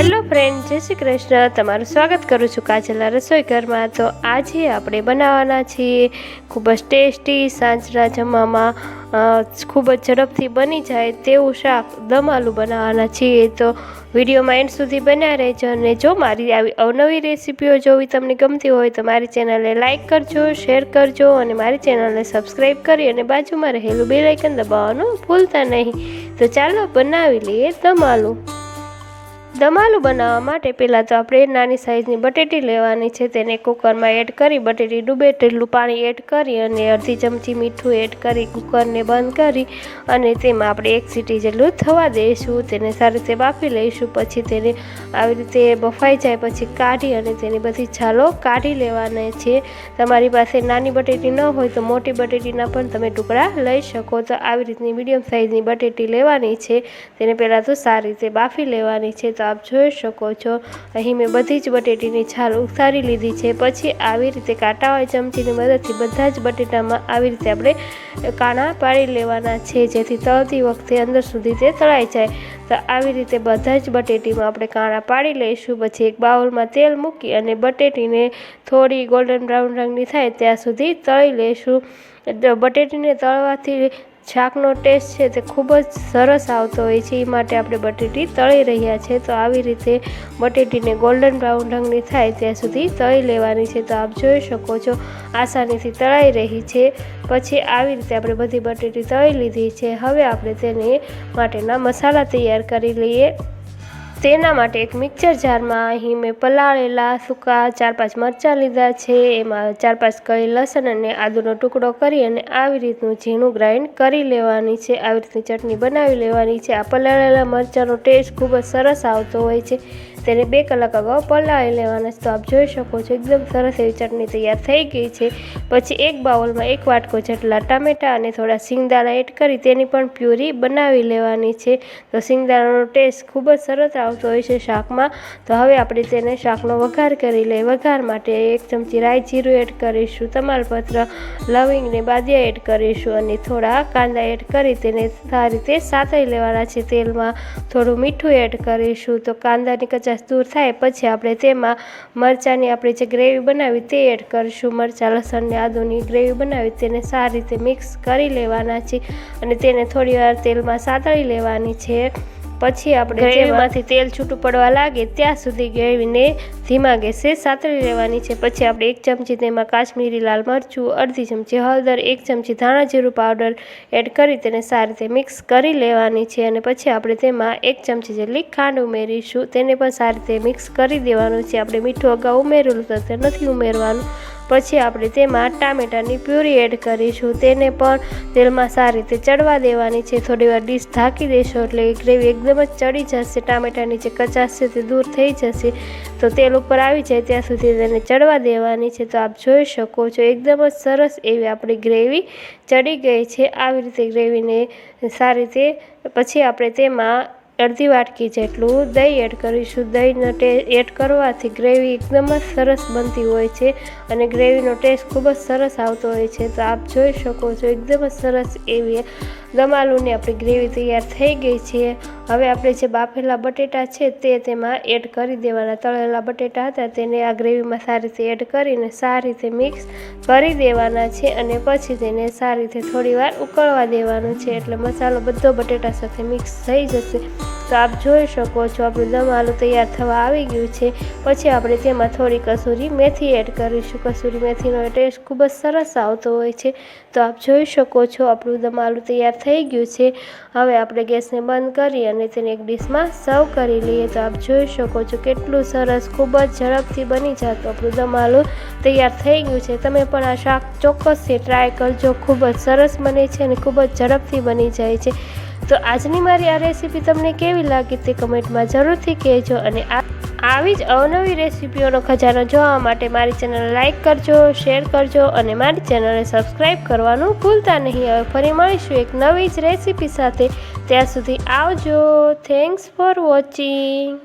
Hello friend, જય શ્રી કૃષ્ણ. તમારું સ્વાગત કરું છું કાજલના રસોઈ ઘરમાં. તો આજે આપણે બનાવવાના છીએ ખૂબ જ ટેસ્ટી સાંજના જમવામાં ખૂબ જ ઝડપથી બની જાય તેવું શાક દમ આલુ બનાવવાના છીએ. તો વિડીયોમાં એન્ડ સુધી બન્યા રહેજો અને જો મારી આવી અવનવી રેસીપીઓ જોવી તમને ગમતી હોય તો મારી ચેનલને લાઇક કરજો, શેર કરજો અને મારી ચેનલને સબસ્ક્રાઈબ કરી અને બાજુમાં રહેલું બેલાઇકન દબાવવાનું ભૂલતા નહીં. તો ચાલો બનાવી લઈએ દમ આલુ. દમાલું બનાવવા માટે પહેલાં તો આપણે નાની સાઈઝની બટેટી લેવાની છે. તેને કુકરમાં એડ કરી બટેટી ડૂબે તેટલું પાણી એડ કરી અને અડધી ચમચી મીઠું એડ કરી કુકરને બંધ કરી અને તેમાં આપણે એક સીટી જેટલું થવા દઈશું. તેને સારી રીતે બાફી લઈશું, પછી તેને આવી રીતે બફાઈ જાય પછી કાઢી અને તેની બધી છાલો કાઢી લેવાની છે. તમારી પાસે નાની બટેટી ન હોય તો મોટી બટેટીના પણ તમે ટુકડા લઈ શકો તો આવી રીતની મીડિયમ સાઈઝની બટેટી લેવાની છે. તેને પહેલાં તો સારી રીતે બાફી લેવાની છે. તો આપ જોઈ શકો છો. અહીં મેં બધી જ બટેટીની છાલ ઉતારી લીધી છે. પછી આવી રીતે કાંટા હોય ચમચીની મદદથી બધા જ બટેટામાં આવી રીતે આપણે કાણા પાડી લેવાના છે, જેથી તળતી વખતે અંદર સુધી તે તળાઈ જાય. તો આવી રીતે બધા જ બટેટીમાં આપણે કાણા પાડી લઈશું. પછી એક બાઉલમાં તેલ મૂકી અને બટેટીને થોડી ગોલ્ડન બ્રાઉન રંગની થાય ત્યાં સુધી તળી લઈશું. બટેટીને તળવાથી શાકનો ટેસ્ટ છે તે ખૂબ જ સરસ આવતો હોય છે. એ માટે આપણે બટેટી તળી રહ્યા છે. તો આવી રીતે બટેટીને ગોલ્ડન બ્રાઉન રંગની થાય ત્યાં સુધી તળી લેવાની છે. તો આપ જોઈ શકો છો, આસાનીથી તળાઈ રહી છે. પછી આવી રીતે આપણે બધી બટેટી તળી લીધી છે. હવે આપણે તેને માટેના મસાલા તૈયાર કરી લઈએ. તેના માટે એક મિક્સર જારમાં અહીં મેં પલાળેલા સૂકા ચાર પાંચ મરચાં લીધા છે. એમાં ચાર પાંચ કળી લસણ અને આદુનો ટુકડો કરી અને આવી રીતનું ઝીણું ગ્રાઇન્ડ કરી લેવાની છે. આવી રીતની ચટણી બનાવી લેવાની છે. આ પલાળેલા મરચાંનો ટેસ્ટ ખૂબ જ સરસ આવતો હોય છે. તેને બે કલાક અગાઉ પલાળી લેવાના. છે તો આપ જોઈ શકો છો, એકદમ સરસ એવી ચટણી તૈયાર થઈ ગઈ છે. પછી એક બાઉલમાં એક વાટકો જેટલા ટામેટાં અને થોડા સિંગદાણા એડ કરી તેની પણ પ્યુરી બનાવી લેવાની છે. તો સિંગદાણાનો ટેસ્ટ ખૂબ જ સરસ આવતો હોય છે શાકમાં. તો હવે આપણે તેને શાકનો વઘાર કરી લઈએ. વઘાર માટે એક ચમચી રાઈ જીરું એડ કરીશું, તમાલપત્ર, લવિંગ ને બાદિયા એડ કરીશું અને થોડા કાંદા એડ કરી તેને સારી રીતે સાતળી લેવાના છે. તેલમાં થોડું મીઠું એડ કરીશું. તો કાંદાની કચાશ દૂર થાય, પછી આપણે તેમાં મરચાંની આપણે જે ગ્રેવી બનાવી તે એડ કરીશું. મરચાં, લસણને આદુની ગ્રેવી બનાવી, તેને સારી રીતે મિક્સ કરી લેવાના છે અને તેને થોડીવાર તેલમાં સાતળી લેવાની છે. પછી આપણે ગ્રેવીમાંથી તેલ છૂટું પડવા લાગે ત્યાં સુધી ગ્રેવીને ધીમા ગેસે સાતળી લેવાની છે. પછી આપણે એક ચમચી તેમાં કાશ્મીરી લાલ મરચું અડધી ચમચી હળદર એક ચમચી ધાણા જીરું પાવડર એડ કરી તેને સારી રીતે મિક્સ કરી લેવાની છે. અને પછી આપણે તેમાં એક ચમચી જેટલી ખાંડ ઉમેરીશું. તેને પણ સારી રીતે મિક્સ કરી દેવાનું છે. આપણે મીઠું અગાઉ ઉમેરેલું તો તે નથી ઉમેરવાનું. પછી આપણે તેમાં ટામેટાની પ્યુરી એડ કરીશું. તેને પણ તેલમાં સારી રીતે ચડવા દેવાની છે. થોડી વાર ડીશ ઢાંકી દેશો એટલે ગ્રેવી એકદમ જ ચડી જશે. ટામેટાની જે કચાશ છે તે દૂર થઈ જશે. તો તેલ ઉપર આવી જાય ત્યાં સુધી તેને ચડવા દેવાની છે. તો આપ જોઈ શકો છો, એકદમ જ સરસ એવી આપણી ગ્રેવી ચડી ગઈ છે. આવી રીતે ગ્રેવીને સારી રીતે પછી આપણે તેમાં અડધી વાટકી જેટલું દહીં એડ કરીશું. દહીંનો ટે, એડ કરવાથી ગ્રેવી એકદમ જ સરસ બનતી હોય છે અને ગ્રેવીનો ટેસ્ટ ખૂબ જ સરસ આવતો હોય છે. તો આપ જોઈ શકો છો એકદમ જ સરસ એવી દમાલુની આપણી ગ્રેવી તૈયાર થઈ ગઈ છે. હવે આપણે જે બાફેલા બટેટા છે તે તેમાં એડ કરી દેવાના. તળેલા બટેટા હતા તેને આ ગ્રેવીમાં સારી રીતે એડ કરીને સારી રીતે મિક્સ કરી દેવાના છે અને પછી તેને સારી રીતે થોડી વાર ઉકળવા દેવાનું છે. એટલે મસાલો બધો બટેટા સાથે મિક્સ થઈ જશે. તો આપ જોઈ શકો છો, આપણું દમ તૈયાર થવા આવી ગયું છે. પછી આપણે તેમાં થોડી કસૂરી મેથી એડ કરીશું. કસૂરી મેથીનો ટેસ્ટ ખૂબ જ સરસ આવતો હોય છે. તો આપ જોઈ શકો છો, આપણું દમ તૈયાર થઈ ગયું છે. હવે આપણે ગેસને બંધ કરી અને તેને એક ડીશમાં સર્વ કરી લઈએ. તો આપ જોઈ શકો છો કેટલું સરસ, ખૂબ જ ઝડપથી બની જતું આપણું દમ તૈયાર થઈ ગયું છે. તમે પણ આ શાક ચોક્કસથી ટ્રાય કરજો. ખૂબ જ સરસ બને છે અને ખૂબ જ ઝડપથી બની જાય છે. તો આજની મારી આ રેસીપી તમને કેવી લાગી તે કમેન્ટમાં જરૂરથી કહેજો અને આ આવી જ અવનવી રેસીપીઓનો ખજાનો જોવા માટે મારી ચેનલ લાઇક કરજો શેર કરજો અને મારી ચેનલને સબસ્ક્રાઈબ કરવાનું ભૂલતા નહીં. હવે ફરી મળીશું એક નવી જ રેસીપી સાથે. ત્યાં સુધી આવજો. Thanks for watching